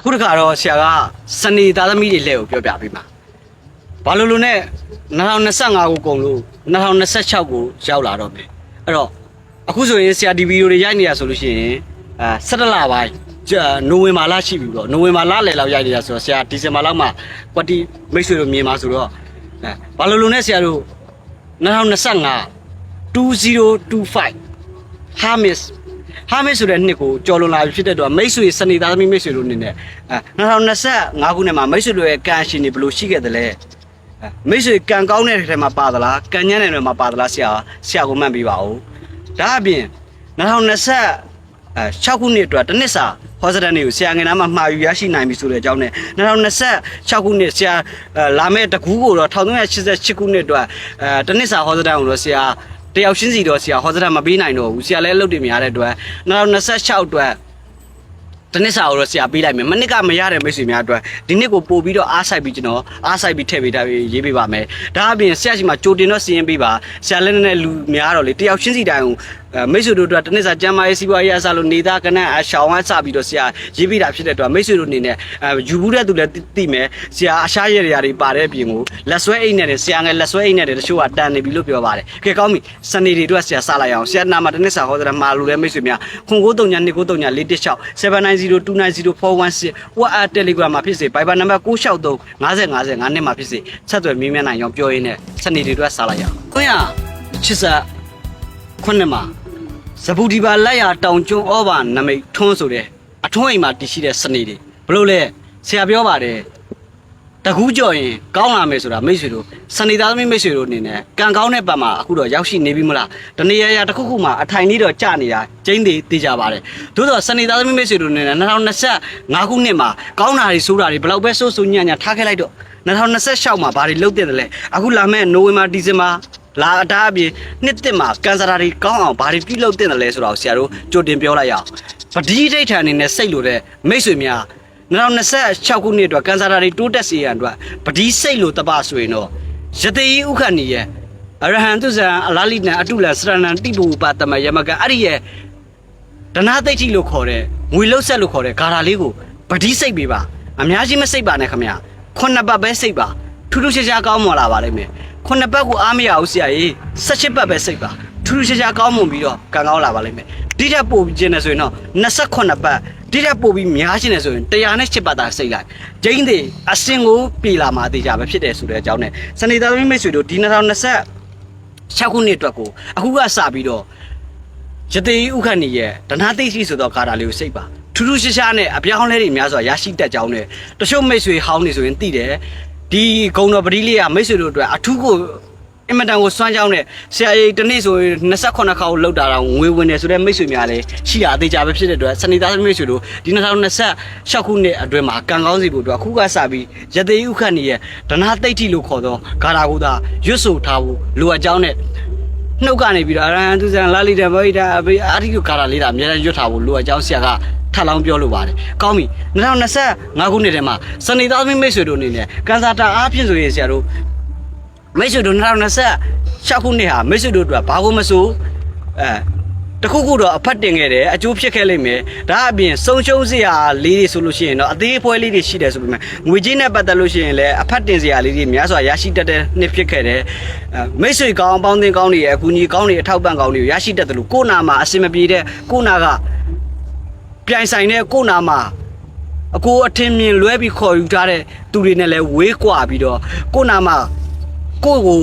အခုတခါတော့ဆရာကစနေသားသမီးတွေလက်ကိုပြောပြပေးမှာဘာလို့လို့နဲ့2025ကိုကုန်လို့2026ကိုရောက်လာတော့မယ်အဲ့တော့အခုဆိုရင်ဆရာဒီဗီဒီယိုတွေရိုက်နေတာဆိုလို့ရှိရင်အဲ17လပိုင်းကြာနိုဝင်ဘာလရှိပြီပေါ့နိုဝင်ဘာလလယ်လောက်ရိုက်နေတာဆိုတော့ဆရာဒီဇင်ဘာလောက်မှကွက်တီမိတ်ဆွေတို့မြင်မှာဆိုတော့အဲဘာလို့လို့နဲ့ဆရာတို့2025 2025 Hamis Hamis ဆိုတဲ့နှစ်ကိုကြော်လွန်လာပြီဖြစ်တဲ့တော့မိတ်ဆွေစနေသားသမီးမိတ်ဆွေတို့အနေနဲ့အဲ2025ခုနှစ်မှာမိတ်ဆွေတို့ရဲ့ကံရှင်တွေဘယ်လိုရှိခဲ့သလဲအဲမိတ်ဆွေကံကောင်းတဲ့ထဲမှာပါသလားကံညံ့တဲ့ထဲမှာပါသလားဆရာဆရာကိုမှတ်ပေးပါဦးဒါအပြင်2020အဲ6ခုနှစ်အတွက်တစ်နှစ်စာဟောစတန်တွေကိုဆရာငယ်နာမှာမှာယူရရှိနိုင်ပြီဆိုတဲ့အကြောင်းနဲ့2026ခုနှစ်ဆရာအဲလာမဲ့တကူးကိုတော့1388ခုနှစ်အတွက်အဲတစ်နှစ်စာဟောစတန်ကိုတော့ဆရာ တယောက်ချင်းစီတော့ဆရာဟောစတာမပေးနိုင်တော့ဘူးဆရာလည်းလုပ်တယ်များတဲ့အတွက်2026အတွက်တနစ်စာကိုတော့ဆရာပေးလိုက်မယ်မနစ်ကမရတဲ့မိတ်ဆွေများအတွက်ဒီနှစ်ကိုပို့ပြီးတော့အားဆိုင်ပြီးကျွန်တော်အားဆိုင်ပြီးထည့်ပေးတာရေးပေးပါမယ်ဒါအပြင်ဆရာရှိမှကြိုတင်တော့စီရင်ပေးပါဆရာလည်းနဲ့လူများတော့လေတယောက်ချင်းစီတိုင်းအဲ မိတ်ဆွေတို့အတွက်တနစ်စာကျမ်းမာရေးစီးပွားရေးအစားလို့နေသားကနန်းအရှောင်းအစပြီးတော့ဆရာရေးပေးတာဖြစ်တဲ့အတွက်မိတ်ဆွေတို့အနေနဲ့အဲယူဘူးတဲ့သူလည်းသိမယ်ဆရာအရှားရရတွေပါတဲ့အပြင်ကိုလက်ဆွဲအိတ်နဲ့ဆရာငယ်လက်ဆွဲအိတ်နဲ့တချို့ကတန်နေပြီလို့ပြောပါတယ်ကဲကောင်းပြီစနေတွေအတွက်ဆရာစလိုက်အောင်ဆရာနာမှာတနစ်စာဟောတာမှာလို့လည်းမိတ်ဆွေများခွန်93ည293ည416 7902994116 WhatsApp Telegram မှာဖြစ်စေ Viber နံပါတ်963 50 50 9နဲ့မှာဖြစ်စေဆက်သွယ်မြင်းမြန်းနိုင်အောင်ပြောရင်းနဲ့စနေတွေအတွက်စလိုက်အောင်ခွင့်ရချစ်ဆက်ခုနှစ်မှာ ဇဘူဒီပါလက်ရတောင်ကျွန်းဩဘာနမိတ်ထွန်းဆိုတဲ့အထွန်းအိမ်မှာတည်ရှိတဲ့စနေတွေဘလို့လဲဆရာပြောပါတယ်တကူးကြော်ရင်ကောင်းလာမယ်ဆိုတာမိတ်ဆွေတို့စနေသားသမီးမိတ်ဆွေတို့အနေနဲ့ကံကောင်းတဲ့ပတ်မှာအခုတော့ရောက်ရှိနေပြီမလားတနေရရတစ်ခုခုမှာအထိုင်လေးတော့ကြာနေတာကျင်းသေးသေးကြပါတယ်သို့တော့စနေသားသမီးမိတ်ဆွေတို့အနေနဲ့2025ခုနှစ်မှာကောင်းတာတွေဆိုးတာတွေဘယ်လောက်ပဲဆိုးဆိုးညံ့ညံ့ထားခဲ့လိုက်တော့2026မှာဘာတွေလုပ်တဲ့တလဲအခုလာမဲ့နိုဝင်ဘာဒီဇင်ဘာ လာအတားအပြင်နှစ်တစ်မှာကန်ဆာတာတွေကောင်းအောင်ဘာတွေပြုလုပ်တဲ့တလဲဆိုတာကိုဆရာတို့ကြိုတင်ပြောလိုက်ရအောင်ပဒီဒိဋ္ဌာန်အနေနဲ့စိတ်လို့တဲ့မိတ်ဆွေများ2026ခုနှစ်အတွက်ကန်ဆာတာတွေတိုးတက်စေရန်အတွက်ပဒီစိတ်လို့တပဆိုရင်တော့ယတေယဥခဏီရဲ့အရဟံသူဇံအလာလိနံအတုလံစရဏံတိဘူပါတမယမကအဲ့ဒီရဲ့ဒနာသိဋ္ဌိလို့ခေါ်တဲ့ငွေလုတ်ဆက်လို့ခေါ်တဲ့ဂါထာလေးကိုပဒီစိတ်ပေးပါအများကြီးမစိတ်ပါနဲ့ခမရခုနှစ်ပတ်ပဲစိတ်ပါထူးထူးခြားခြားကောင်းမွန်လာပါလိမ့်မယ် ခုနှစ်ပတ်ကိုအားမရဘူးဆရာကြီး18ပတ်ပဲစိတ်ပါထူးထူးခြားခြားကောင်းမွန်ပြီးတော့ကံကောင်းလာပါလိမ့်မယ်ဒီထက်ပိုပြီးကျင်းနေဆိုရင်တော့28ပတ်ဒီထက်ပိုပြီးများရှင်းနေဆိုရင်108ပတ်သာစိတ်လိုက်ဂျိန်းတွေအစင်ကိုပြေလာမှာတေချာပဲဖြစ်တယ်ဆိုတဲ့အကြောင်းနဲ့စနေသားသမီးမိတ်ဆွေတို့ဒီ2026ခုနှစ်အတွက်ကိုအခုကစပြီးတော့ယတိဥခဏီရဲ့ဒနာသိရှိဆိုတော့ကာတာလေးကိုစိတ်ပါထူးထူးရှားရှားနဲ့အပြောင်းလဲတွေများစွာရရှိတတ်ကြောင်းနဲ့တချို့မိတ်ဆွေဟောင်းနေဆိုရင်သိတယ် ဒီဂုံတော်ပတိလေးကမိတ်ဆွေတို့အတွက်အထူးကိုအင်မတန်ကိုစွမ်းကြောင်းနဲ့ဆရာကြီးတနေ့ဆိုရင်28ခါကိုလောက်တာတော့ငွေဝင်တယ်ဆိုတဲ့မိတ်ဆွေများလည်းရှိရသေးကြပဲဖြစ်တဲ့အတွက်စနေသားမိတ်ဆွေတို့ဒီ2026ခုနှစ်အတွင်းမှာကံကောင်းစီဖို့အတွက်အခုကစပြီးယတိဥခဏီရဲ့ဒနာသိတိလို့ခေါ်သောဂါတာကိုသာရွတ်ဆိုထားဖို့လိုအပ်ကြောင်းနဲ့ နှုတ်ကနေပြီးတော့အရဟံသူဇံလာလိတဗိဒအဘိအာတိကကာလာလေးတာအများကြီးရွတ်ထားဖို့လိုအပ်ကြောင်းဆရာကထပ်လောင်းပြောလိုပါတယ်။ကောင်းပြီ။2025ခုနှစ်ထဲမှာစနေသားသမီးမိတ်ဆွေတို့အနေနဲ့ကန်စာတာအားဖြင့်ဆိုရင်ဆရာတို့မိတ်ဆွေတို့2026ခုနှစ်ဟာမိတ်ဆွေတို့အတွက်ဘာကိုမဆိုအဲ တခုခုတော့အဖတ်တင်ခဲ့တယ်အကျိုးဖြစ်ခဲ့လိမ့်မယ်ဒါအပြင်ဆုံးရှုံးစရာလေးတွေဆိုလို့ရှိရင်တော့အသေးအဖွဲလေးတွေရှိတယ်ဆိုပေမဲ့ငွေကြေးနဲ့ပတ်သက်လို့ရှိရင်လည်းအဖတ်တင်စရာလေးတွေများစွာရရှိတတ်တဲ့နှစ်ဖြစ်ခဲ့တယ်အဲမိတ်ဆွေကောင်းအပေါင်းအသင်းကောင်းတွေရဲ့အကူအညီကောင်းတွေအထောက်ပံ့ကောင်းတွေကိုရရှိတတ်တယ်လို့ကိုယ်နာမှာအစင်မပြေတဲ့ကိုယ်နာကပြိုင်ဆိုင်တဲ့ကိုယ်နာမှာအကိုအထင်မြင်လွဲပြီးခေါ်ယူထားတဲ့သူတွေနဲ့လည်းဝေးကွာပြီးတော့ကိုယ်နာမှာကိုယ့်ကို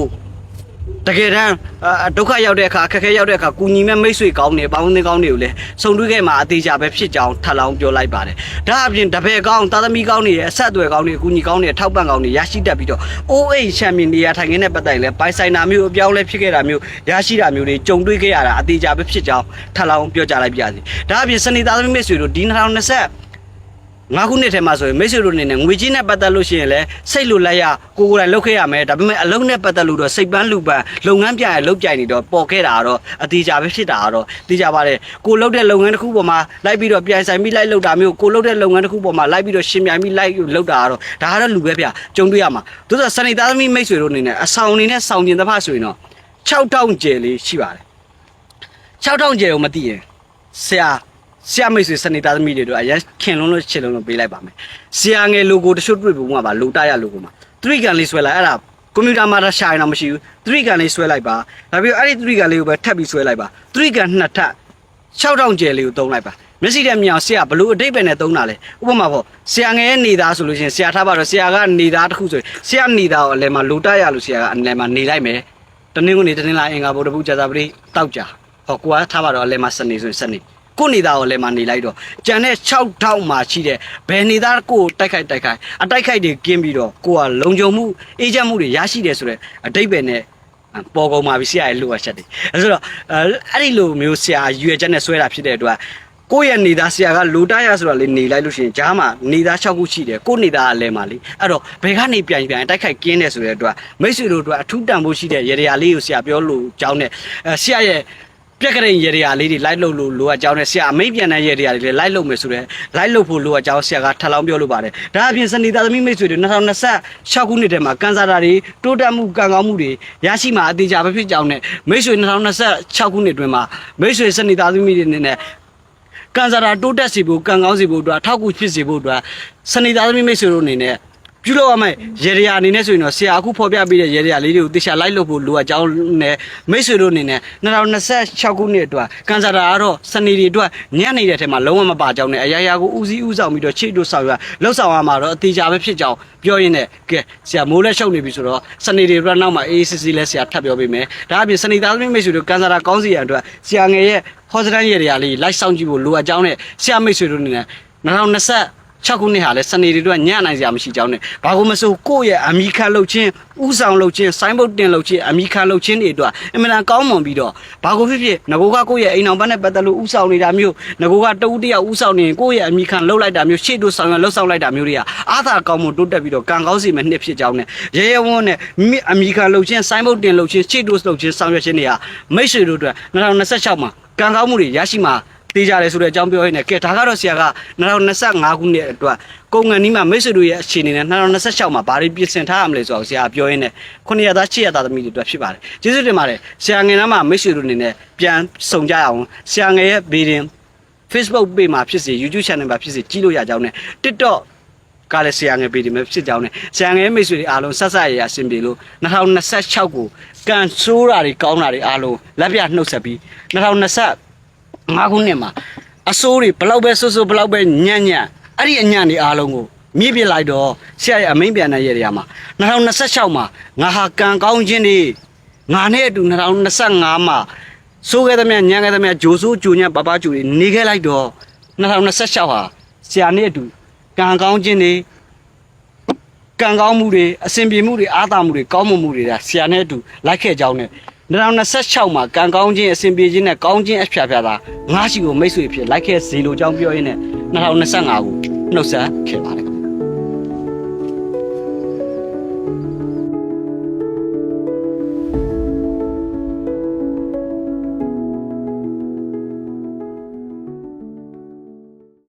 တကယ်တမ်းအာဒုက္ခရောက်တဲ့အခါအခက်အခဲရောက်တဲ့အခါကုညီမဲ့မိတ်ဆွေကောင်းတွေပေါင်းသင်းကောင်းတွေကိုလည်းစုံတွဲခဲ့မှာအသေးချာပဲဖြစ်ကြောင်းထပ်လောင်းပြောလိုက်ပါတယ်။ဒါအပြင်တပည့်ကောင်းသားသမီးကောင်းတွေရဲ့အဆက်အသွယ်ကောင်းတွေကုညီကောင်းတွေထောက်ပံ့ကောင်းတွေရရှိတတ်ပြီးတော့အိုးအိမ်ချန်ပီယံနေရာထိုင်ခင်းတဲ့ပတ်တိုင်လဲပိုင်ဆိုင်တာမျိုးအပြောင်းလဲဖြစ်ခဲ့တာမျိုးရရှိတာမျိုးတွေကြုံတွေ့ခဲ့ရတာအသေးချာပဲဖြစ်ကြောင်းထပ်လောင်းပြောကြားလိုက်ပြရစီ။ဒါအပြင်စနေသားသမီးမိတ်ဆွေတို့ဒီ2020 ငါးခုနှစ်ထဲမှာဆိုရင်မိတ်ဆွေတို့အနေနဲ့ငွေကြီးနဲ့ပတ်သက်လို့ရှိရင်လည်းစိတ်လိုလိုက်ရကိုကိုယ်တိုင်လုပ်ခဲ့ရမယ်ဒါပေမဲ့အလုံးနဲ့ပတ်သက်လို့တော့စိတ်ပန်းလူပန်းလုပ်ငန်းပြရလုပ်ကြိုင်နေတော့ပေါ်ခဲ့တာကတော့အသေးချာပဲဖြစ်တာကတော့သိကြပါတယ်ကိုလုပ်တဲ့လုပ်ငန်းတစ်ခုပေါ်မှာလိုက်ပြီးတော့ပြိုင်ဆိုင်ပြီးလိုက်လုပ်တာမျိုးကိုလုပ်တဲ့လုပ်ငန်းတစ်ခုပေါ်မှာလိုက်ပြီးတော့ရှင်ပြိုင်ပြီးလိုက်လုပ်တာကတော့ဒါကတော့လူပဲဗျကြုံတွေ့ရမှာသို့သောစနေသားသမီးမိတ်ဆွေတို့အနေနဲ့အဆောင်အနေနဲ့ဆောင်ကျင်သဖဆိုရင်တော့6000ကျယ်လေးရှိပါတယ်6000ကျယ်ကိုမသိရင်ဆရာ ဆရာမိတ်ဆွေစနေသားသမီးတွေတို့အရင်ခင်လုံးလို့ချစ်လုံးလို့ပေးလိုက်ပါမယ်ဆရာငယ် logo တချို့တွေ့ပုံမှာပါလိုတရ logo မှာ3ကန်လေးဆွဲလိုက်အဲ့ဒါကွန်ပျူတာမှာတော့ရှာရင်တော့မရှိဘူး3ကန်လေးဆွဲလိုက်ပါဒါပြီးတော့အဲ့ဒီ3ကန်လေးကိုပဲထပ်ပြီးဆွဲလိုက်ပါ3ကန်နှစ်ထပ်6000ကျယ်လေးကိုသုံးလိုက်ပါမျက်စိတဲ့မြောင်ဆရာဘလို့အတိတ်ပဲနဲ့သုံးတာလဲဥပမာပေါ့ဆရာငယ်ရဲ့နေသားဆိုလို့ရှိရင်ဆရာထားပါတော့ဆရာကနေသားတစ်ခုဆိုရင်ဆရာနေသားကိုအလဲမှာလိုတရလို့ဆရာကအလဲမှာနေလိုက်မယ်တနင်္ဂနွေတနင်္လာအင်္ဂါဗုဒ္ဓဘုရားဇာပတိတောက်ကြဟောကိုကထားပါတော့အလဲမှာစနေဆိုရင်စနေ ကိုနေသားကိုလည်းမနေလိုက်တော့ကြံတဲ့6000မှာရှိတဲ့ဘယ်နေသားကိုတိုက်ခိုက်တိုက်ခိုက်အတိုက်ခိုက်တွေကင်းပြီးတော့ကိုကလုံခြုံမှုအေးချမ်းမှုတွေရရှိတယ်ဆိုတော့အတိတ်ပဲနဲ့ပေါ်ကုန်ပါပြီဆရာရဲ့လိုအပ်ချက်တွေအဲဆိုတော့အဲ့ဒီလိုမျိုးဆရာရွယ်ချက်နဲ့ဆွဲတာဖြစ်တဲ့အတွက်ကိုယ့်ရဲ့နေသားဆရာကလူတရဆိုတော့လေနေလိုက်လို့ရှိရင်ဂျားမှာနေသား6ခုရှိတယ်ကိုယ့်နေသားကလည်းမှာလေအဲ့တော့ဘယ်ကနေပြန်ပြန်တိုက်ခိုက်ကင်းတယ်ဆိုတဲ့အတွက်မိတ်ဆွေတို့အတွက်အထူးတန်ဖို့ရှိတဲ့ရေရရာလေးကိုဆရာပြောလို့ကြောင်းနဲ့အဲဆရာရဲ့ ပြက်ကလေးရေရရာလေးတွေလိုက်လို့လို့လိုအပ်ကြောင်းနဲ့ဆရာအမိတ်ပြန်တဲ့ရေရရာလေးတွေလိုက်လို့မယ်ဆိုတော့လိုက်လို့ဖို့လိုအပ်ကြောင်းဆရာကထပ်လောင်းပြောလို့ပါတယ်ဒါအပြင်စနေသားသမီးမိတ်ဆွေတွေ2026ခုနှစ်ထဲမှာကန်စားတာတွေတိုးတက်မှုကံကောင်းမှုတွေရရှိမှာအသေးချာပဲဖြစ်ကြောင်းနဲ့မိတ်ဆွေ2026ခုနှစ်အတွင်းမှာမိတ်ဆွေစနေသားသမီးတွေအနေနဲ့ကန်စာတာတိုးတက်စေဖို့ကန်ကောင်းစေဖို့အတွက်အထောက်အကူဖြစ်စေဖို့အတွက်စနေသားသမီးမိတ်ဆွေတို့အနေနဲ့ ပြုလုပ်ရမယ့်ရေရရာအနေနဲ့ဆိုရင်တော့ဆရာအခုဖော်ပြပေးတဲ့ရေရရာလေးတွေကိုတေချာလိုက်လို့ဖို့လိုအပ်ကြောင်းနဲ့မိတ်ဆွေတို့အနေနဲ့2026ခုနှစ်အတွက်ကန်စာတာကတော့စနေတွေအတွက်ညံ့နေတဲ့ထဲမှာလုံးဝမပါကြောင်းနဲ့အရာရာကိုဦးစီးဦးဆောင်ပြီးတော့ချိတ်တို့ဆောင်ရလှုပ်ဆောင်ရမှာတော့အသေးချာပဲဖြစ်ကြောင်းပြောရင်းနဲ့ကဲဆရာမိုးလက်ရှုပ်နေပြီဆိုတော့စနေတွေအတွက်နောက်မှာ AACC လဲဆရာထပ်ပြောပေးမယ်ဒါအပြင်စနေသားသမီးမိတ်ဆွေတို့ကန်စာတာကောင်းစီရန်အတွက်ဆရာငယ်ရဲ့ဟောစတန်ရေရာလေးလိုက်ဆောင်ကြည့်ဖို့လိုအပ်ကြောင်းနဲ့ဆရာမိတ်ဆွေတို့အနေနဲ့ 2026ခုနှစ်ဟာလဲစနေတွေတော့ညံ့နိုင်စရာမရှိကြောင်းနဲ့ဘာကိုမဆိုကိုယ့်ရဲ့အမိခံလှုပ်ခြင်းဥဆောင်လှုပ်ခြင်းဆိုင်းဘုတ်တင်လှုပ်ခြင်းအမိခံလှုပ်ခြင်းတွေအတွက်အမှန်တန်ကောင်းမွန်ပြီးတော့ဘာကိုဖြစ်ဖြစ်ငကိုကကိုယ့်ရဲ့အိမ်အောင်ဘက်နဲ့ပတ်သက်လို့ဥဆောင်နေတာမျိုးငကိုကတဦးတယောက်ဥဆောင်နေရင်ကိုယ့်ရဲ့အမိခံလှုပ်လိုက်တာမျိုးရှေ့တို့ဆောင်ရလှုပ်ဆောင်လိုက်တာမျိုးတွေကအာသာကောင်းမွန်တိုးတက်ပြီးတော့ကံကောင်းစီမဲ့နှစ်ဖြစ်ကြောင်းနဲ့ရဲရဲဝန်းနဲ့မိမိအမိခံလှုပ်ခြင်းဆိုင်းဘုတ်တင်လှုပ်ခြင်းရှေ့တို့လှုပ်ခြင်းဆောင်ရွက်ခြင်းတွေကမိတ်ဆွေတို့အတွက်2026မှာကံကောင်းမှုတွေရရှိမှာ တေးကြတယ်ဆိုတဲ့အကြောင်းပြောရင်းနဲ့ကဲဒါကတော့ဆရာက2025ခုနှစ်အတွက်ကုန်ငန်နီးမှာမိတ်ဆွေတို့ရဲ့အခြေအနေနဲ့2026မှာဘာတွေပြင်ဆင်ထားရမလဲဆိုတော့ဆရာပြောရင်းနဲ့900သား600သားသမီးတွေအတွက်ဖြစ်ပါတယ်ကျေးဇူးတင်ပါတယ်ဆရာငယ်နားမှာမိတ်ဆွေတို့အနေနဲ့ပြန်ဆုံကြရအောင်ဆရာငယ်ရဲ့ဗီဒီယို Facebook page မှာဖြစ်စေ YouTube channel မှာဖြစ်စေကြည့်လို့ရကြောင်းနဲ့ TikTok ကလည်းဆရာငယ်ဗီဒီယိုမှာဖြစ်ကြောင်းနဲ့ဆရာငယ်မိတ်ဆွေတွေအားလုံးဆက်ဆက်ရရအဆင်ပြေလို့2026ကိုကန်ဆိုးတာတွေကောင်းတာတွေအားလုံးလက်ပြနှုတ်ဆက်ပြီး2020 ငါးခုနှစ်မှာအစိုးတွေဘလောက်ပဲဆွဆွဘလောက်ပဲညံ့ညံ့အဲ့ဒီအညံ့တွေအားလုံးကိုမြင့်ပြစ်လိုက်တော့ဆရာရဲ့အမိန်ပြန်တဲ့ရတဲ့မှာ2026မှာငါဟာကံကောင်းခြင်းတွေငါနဲ့အတူ2025မှာစိုးခဲ့သမျှညံ့ခဲ့သမျှဂျိုဆိုးဂျိုညံ့ပပဂျူတွေနေခဲ့လိုက်တော့2026ဟာဆရာနဲ့အတူကံကောင်းခြင်းတွေကံကောင်းမှုတွေအစဉ်ပြေမှုတွေအားသာမှုတွေကောင်းမွန်မှုတွေကဆရာနဲ့အတူလိုက်ခဲ့ကြောင်းနဲ့ 2026မှာကံကောင်းခြင်းအစဉ်ပြေခြင်းနဲ့ကောင်းခြင်းအဖျားဖျားသာငါးရှိကိုမိတ်ဆွေဖြစ်လိုက်ခဲ့စီလိုကြောင်းပြောရင်းနဲ့2025ကိုနှုတ်ဆက်ခဲ့ပါတယ်